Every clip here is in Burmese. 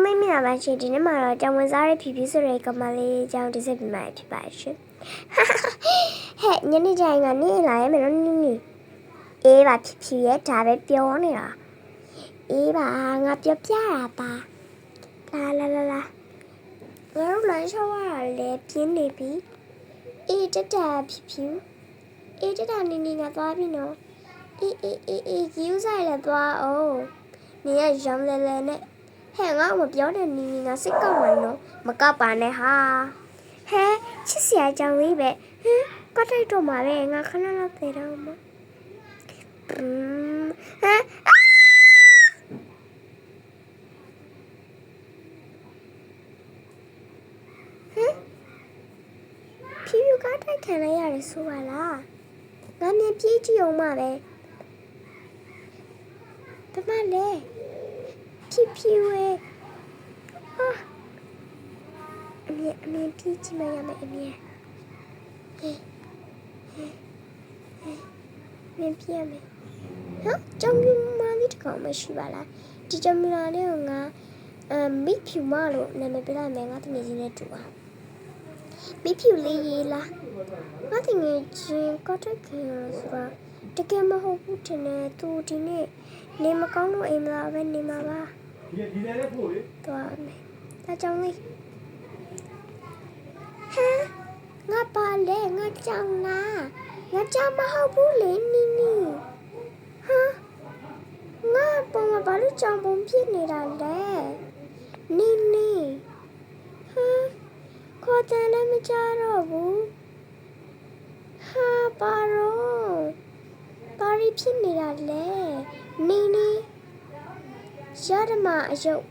မင်းမင်္ဂလာပါရှင်ဒီနေ့မှာတော့တောင်ဝင်စားတဲ့ဖြူဖြူဆိုတဲ့ကမလေးအကြောင်းတင်ဆက်ပေးမှာဖြစ်ပါရှင်ဟဲ့ညနေကျရင်ကနေလာရမယ်နော်နင်းနီအေးပါဖြူဖြူရဲ့ဒါပဲပြောနေတာအေးပါငါပြောပြတာပါလာလာလာလာငါတို့လမ်းလျှောက်ရတာလေပြင်းနေပြီအေးတက်တာဖြူဖြူအေးတက်တာနင်းနီငါသွားပြီနော်အေးအေးအေးအေးယူဆိုင်လည်းသွားအောင်နေရရောင်လဲလဲနဲ့ ဟဲ့ငါ့ကိုမပြောတဲ့နီနီငါစိတ်ကောက်ဝင်တော့မကောက်ပါနဲ့ဟာဟဲချစ်စရာကြောင်လေးပဲဟမ်ကတ်တိုက်တော့မှာပဲငါခဏလောက်သေးတော့မอืมဟမ်အာဟမ်ဖြူဖြူကတ်တိုက်ခံလိုက်ရတယ်ဆိုပါလားငါမြင်ပြေးကြည့်အောင်ပါပဲဘာမှလဲ ဖြူဖြူရဲ့ဟာအမေအမေပြည့်ချင်မရမယ်အမေဟေးဟေးဟေးမင်းပြရမယ်ဟာကြောင်ပြူမလေးတကောင်မရှိပါလားဒီကြောင်ပြူလာလေးကငါအမ်မိဖြူမလို့နာမည်ပြလိုက်မယ်ငါတမီးကြီးနဲ့တူပါမိဖြူလေးရေးလားငါတငယ်ချင်းကောက်တက်ခင်ရဆိုတာတကယ်မဟုတ်ဘူးထင်တယ်သူဒီနေ့နေမကောင်းလို့အိမ်မလာပဲနေမှာပါ ဒီဒီလည်းဖို့လေသွားမယ်။ဒါကြောင့်လေဟမ်ငါပါလေငါကြောင်လားငါကြောင်မဟုတ်ဘူးလေနီနီဟမ်ငါပုံမှာဘာလို့ကြောင်ပုံဖြစ်နေတာလဲနီနီဟမ်ခေါ်တယ်လည်းမကြတော့ဘူးဟာပါရောဘာရီဖြစ်နေတာလဲနီနီ ရဒမအယုတ်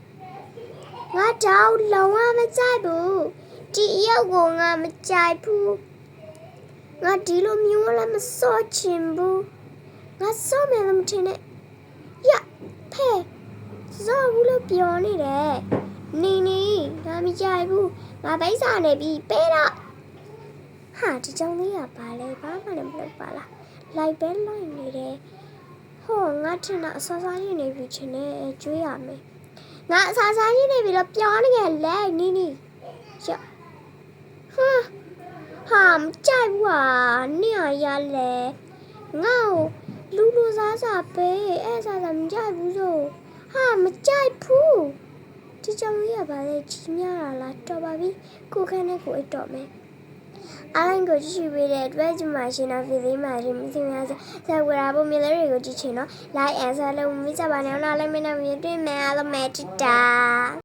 ငါတောင်းလုံးဝမကြိုက်ဘူးဒီအရုပ်ကိုငါမကြိုက်ဘူးငါဒီလိုမျိုးလည်းမစော့ချင်ဘူးငါစော့မယ်လို့မထင်နဲ့ရဖဲစော့ဘူးလို့ပြောနေတယ်နီနီငါမကြိုက်ဘူးငါပိတ်စာနေပြီပေးတော့ဟာဒီကြောင်လေးကဘာလဲဘာမှလည်းမလုပ်ပါလားလိုက်ပဲလိုက်နေတယ် ဟောငါထင်တာအစောစားရနေပြီချင်တယ်ကျွေးရမယ်ငါအစားစားရင်းနေပြီတော့ပြောနေရလဲနီနီရဟာဟာမကြိုက်ဘူးဟာနင့်ဟာရလဲငါ့ကိုလူလူစားစားပေးအဲ့စားစားမကြိုက်ဘူးဆိုဟာမကြိုက်ဘူးဒီကြောင်လေးကဘာလဲကြီးများတာလားတော်ပါပြီကိုခန်းနဲ့ကိုအိတ်တော့မယ် အားလုံးကိုကြည့်ရှုပေးတဲ့အတွက်ကျွန်မရှင်နာဗီဒီမှာရှင်မသိများစဆက်ဝရဖို့မြေလေးတွေကိုကြည့်ချင်တော့ like and subscribe လုပ်မိကြပါနဲ့နောက်လည်းမင်းတို့မြင်တွေ့မယ်အားလုံးပဲတတာ